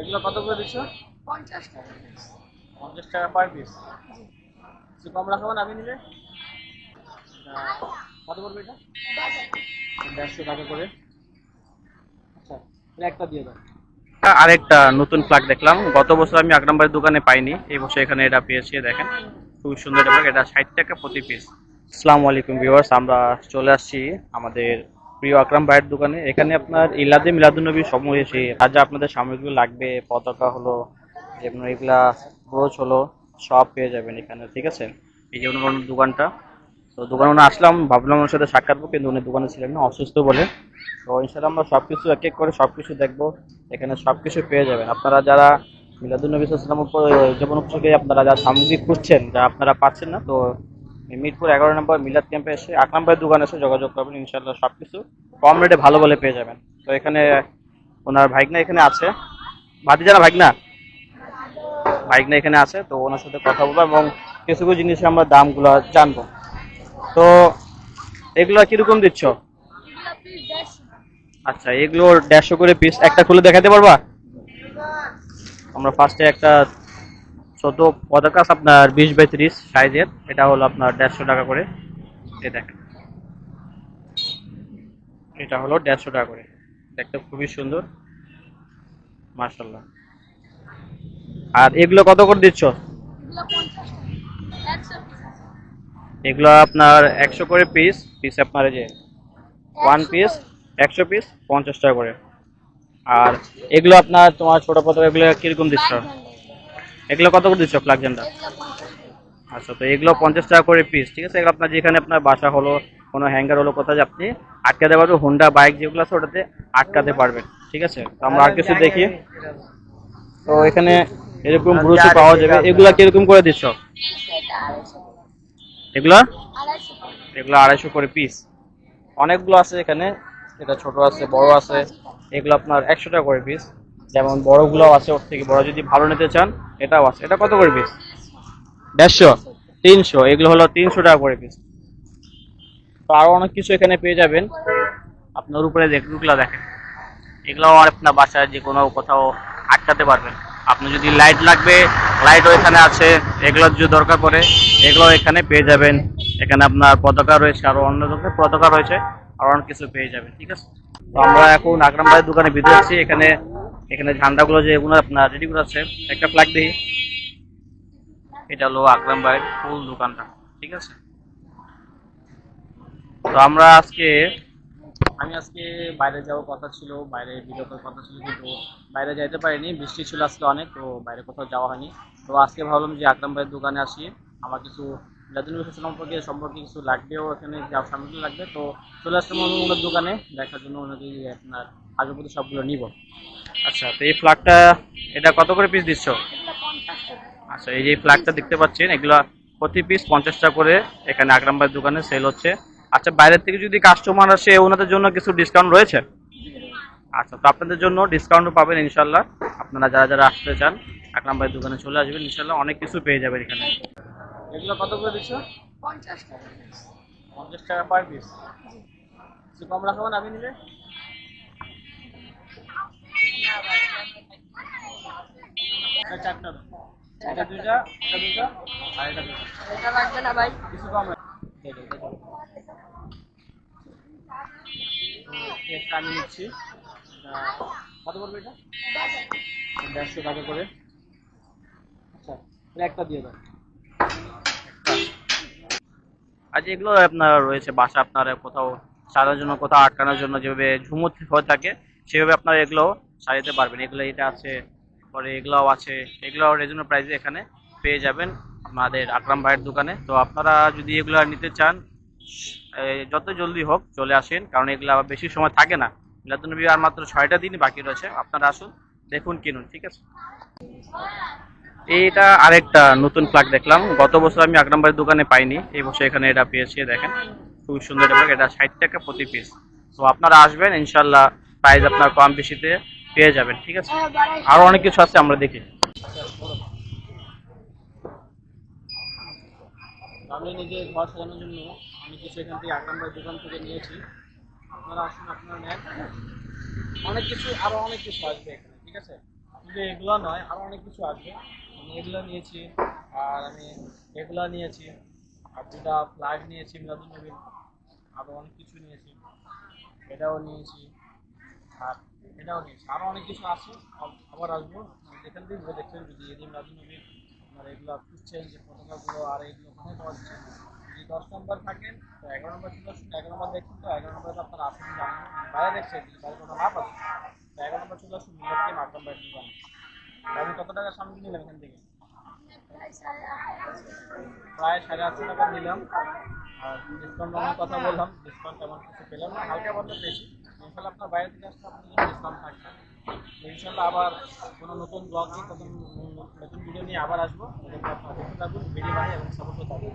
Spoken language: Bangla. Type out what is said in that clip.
এগুলো কত করে দিচ্ছ? পঞ্চাশ টাকা পঞ্চাশ টাকা পার পিস কিছু কম রাখাবো না আমি নিলে? কত পড়বে এটা? দেড়শো টাকা করে। আচ্ছা একটা দিয়ে দাও। আরেকটা নতুন ফ্ল্যাগ দেখলাম। গত বছর আমি আকরাম ভাইয়ের দোকানে পাইনি। এই বছর এখানে এটা পেয়েছি দেখেন। খুব সুন্দর এটা ষাট টাকা প্রতি পিস আসসালামু আলাইকুম ভিউয়ার্স আমরা চলে আসছি আমাদের প্রিয় আকরাম ভাইয়ের দোকানে, এখানে আপনার ইলাদে মিলাদুন্নবী সময় এসে যা যা আপনাদের সামগ্রী লাগবে, পতাকা হলো, যেমন এগুলা ব্রোচ হলো, সব পেয়ে যাবেন এখানে, ঠিক আছে? এই যে দোকানটা। তো দোকানে উনি আসলাম, ভাবলাম ওনার সাথে সাক্ষাৎ করব কিন্তু উনি দোকানে ছিলেন না, অসুস্থ বলে। তো ইনশাল্লাহ আমরা সব কিছু এক এক করে সব কিছু দেখব, এখানে সব কিছু পেয়ে যাবেন। আপনারা যারা মিলাদুন্নবী ইসলাম উপর যেমন উপযোগে আপনারা যা সামগ্রী খুঁজছেন, যা আপনারা পাচ্ছেন না, তো মিরপুর এগারো নম্বর মিলাদ ক্যাম্পে এসে আট নম্বরের দোকানে এসে যোগাযোগ করবেন ইনশাল্লাহ সব কিছু কম রেটে ভালো বলে পেয়ে যাবেন। তো এখানে ওনার ভাইগনা এখানে আছে। বাদি জানা ভাইগনা? ভাইগনা এখানে আছে, তো ওনার সাথে কথা বলব এবং কিছু কিছু জিনিসের আমরা দামগুলো জানব। তো এগুলো কীরকম দিচ্ছ? আচ্ছা এগুলো দেড়শো করে পিস একটা খুলে দেখাতে পারবা? আমরা ফার্স্টে একটা পতাকা আছে আপনার বিশ বাই ত্রিশ সাইজের। এটা হলো আপনার দেড়শো টাকা করে। এই দেখেন। এটা হলো দেড়শো টাকা করে। দেখতে খুবই সুন্দর। মার্শাল্লাহ আর এগুলো কত করে দিচ্ছ? এগুলো আপনার একশো করে পিস পিস আপনার এই যে ওয়ান পিস একশো পিস পঞ্চাশ টাকা করে। আর এগুলো আপনার তোমার ছোট পতাকা এগুলো কীরকম দিচ্ছ। এগুলো কত করে দিচ্ছ টাকা। আচ্ছা তো এগুলো পঞ্চাশ টাকা করে পিস ঠিক আছে? এগুলো আপনার যেখানে আপনার বাসা হলো কোনো হ্যাঙ্গার হলো কোথায় আপনি আটকাতে পারবেন হোন্ডা বাইক যেগুলো আছে ওটাতে আটকাতে পারবেন ঠিক আছে? তো আমরা আর কিছু দেখি। তো এখানে এরকম ব্রুশও পাওয়া যাবে। এগুলা কীরকম করে দিচ্ছ। এগুলা? এগুলো আড়াইশো করে পিস অনেকগুলো আছে এখানে। এটা ছোট আছে বড় আছে। এগুলো আপনার একশো টাকা করে পিস যেমন বড়গুলো আছে ওর থেকে বড়, যদি ভালো নিতে চান, এটাও আছে। এটা কত করে পিস দেড়শো? তিনশো? এগুলো হলো তিনশো টাকা করে পিস তো আরও অনেক কিছু এখানে পেয়ে যাবেন। আপনার উপরে যেগুলো দেখেন এগুলো আপনার বাসায় যে কোনো কোথাও আটকাতে পারবেন। আপনি যদি লাইট লাগবে, লাইটও এখানে আছে, এগুলো যদি দরকার পড়ে, এগুলো এখানে পেয়ে যাবেন। এখানে আপনার পতাকা রয়েছে, আরও অন্য ধরনের পতাকা রয়েছে, আর অনেক কিছু পেয়ে যাবেন, ঠিক আছে? তো আমরা এখন আকরাম ভাইয়ের দোকানে ভিতরে আছি। এখানে এখানে ঝান্ডাগুলো যে এগুলো আপনার রেডি করে আছে, একটা ফ্ল্যাগ দিই এটা হলো আকরাম ভাইয়ের ফুল দোকানটা, ঠিক আছে? তো আমরা আজকে, আমি আজকে বাইরে যাওয়ার কথা ছিল, বাইরে ভিডিও করার কথা ছিল, কিন্তু বাইরে যাইতে পারিনি। বৃষ্টি ছিল আজকে অনেক, তো বাইরে কোথাও যাওয়া হয়নি। তো আজকে ভাবলাম যে আকরাম ভাইয়ের দোকানে আসি। আমার কিছু সম্পর্কে সম্পর্কে কিছু লাগবেও এখানে যা সামগ্রী লাগবে। তো চলে আসলাম ওনার দোকানে, দেখার জন্য ওনাকে আপনার আগের সবগুলো নিব। আচ্ছা তো এই ফ্ল্যাগটা এটা কত করে পিস দিচ্ছ। আচ্ছা এই যে ফ্ল্যাগটা দেখতে পাচ্ছেন এগুলো প্রতি পিস পঞ্চাশ টাকা করে। এখানে ভাইয়ের দোকানে সেল হচ্ছে। আচ্ছা বাইরের থেকে যদি কাস্টমার আসে ওনাদের জন্য কিছু ডিসকাউন্ট রয়েছে? আচ্ছা তো আপনাদের জন্য ডিসকাউন্টও পাবেন ইনশাল্লাহ আপনারা যারা যারা আসতে চান আকরাম ভাইয়ের দোকানে চলে আসবেন ইনশাল্লাহ অনেক কিছু পেয়ে যাবেন এখানে। এগুলো কত করে দিচ্ছ? পঞ্চাশ টাকা। পঞ্চাশ টাকা পার পিস কম রাখাবো না আমি নিলে? চারটা এটা দুইটা এটা দুইটা আর এটা দুইটা। এটা লাগবে না ভাই। কিছু কম রাখ- এই যে, এটা দাও। তো, এটা আমি নিচ্ছি। কত পড়বে এটা? দেড়শো টাকা করে। আচ্ছা একটা দিয়ে দাও। আজ এগুলো আপনার রয়েছে বাসা আপনার কোথাও সারার জন্য কোথাও আটকানোর জন্য যেভাবে ঝুমুর হয়ে থাকে সেভাবে আপনার এগুলো সাজাতে পারবেন। এগুলো এটা আছে, পরে এগুলোও আছে। এগুলো রিজনেবল প্রাইসে এখানে পেয়ে যাবেন আমাদের আকরাম ভাইয়ের দোকানে। তো আপনারা যদি এগুলো নিতে চান যত জলদি হোক চলে আসেন, কারণ এগুলো আবার বেশি সময় থাকে না। মিলাদুন্নবী আর মাত্র ছয়টা দিনই বাকি রয়েছে। আপনারা আসুন, দেখুন, কিনুন, ঠিক আছে? এইটা আরেকটা নতুন ফ্ল্যাগ দেখলাম। গত বছর আমি আকরাম ভাইয়ের দোকানে পাইনি। এই বছর এখানে এটা পেয়েছি দেখেন। খুব সুন্দর এটা ষাট টাকা প্রতি পিস তো আপনারা আসবেন ইনশাল্লাহ প্রাইস আপনার কম বেশিতে পেয়ে যাবেন ঠিক আছে? হ্যাঁ, বাড়াইশো। আরও অনেক কিছু আছে আমরা দেখি আমি নিজে ঘর সাজানোর জন্য আমি কিছু এখান থেকে আকরাম ভাইয়ের দোকান থেকে নিয়েছি। আপনারা আসুন আপনারা নেন। অনেক কিছু আরও অনেক কিছু আসবে এখানে ঠিক আছে? শুধু এগুলো নয় আরও অনেক কিছু আসবে। আমি এগুলো নিয়েছি আর আমি এগুলো নিয়েছি আর দুটা ফ্ল্যাগ নিয়েছি মিলাদুল নবীর আরও অনেক কিছু নিয়েছি এটাও নিয়েছি। আর এটাও নিয়েছি আরও অনেক কিছু আছে, আব- আবার আসব। যেখান থেকে ঘুরে দেখতে হবে যে এদিন নবীর আপনার এগুলো খুঁজছেন যে পতাকাগুলো আর এগুলো কোথায় পাওয়া যাচ্ছে। যদি দশ নম্বর থাকেন, তো এগারো নম্বর চলে আসুন এগারো নম্বর দেখুন তো, এগারো নম্বরে তো আপনার আসেন জানেন। বাইরে দেখছেন যদি বাইরে কোনো না পাচ্ছেন তো এগারো নম্বর চলে আসুন মিলাদকে মাকড়াম বাইরে নিয়ে আমি কত টাকা সামনে নিলাম এখান থেকে? প্রায় সাড়ে আট আটশো টাকা নিলাম। আর ডিসকাউন্ট কথা বললাম ডিসকাউন্ট তেমন কিছু পেলাম না, হালকা বন্ধ পেয়েছি ইনশাল্লাহ আপনার বাইরে থেকে আসলে আপনি ইসলাম থাকবেন থাকবে। ইনশাল্লাহ আবার কোনো নতুন ব্লগ নিয়ে নতুন নতুন ভিডিও নিয়ে আবার আসব। আপনার দেখতে ভিডিও বানিয়ে এবং থাকুন।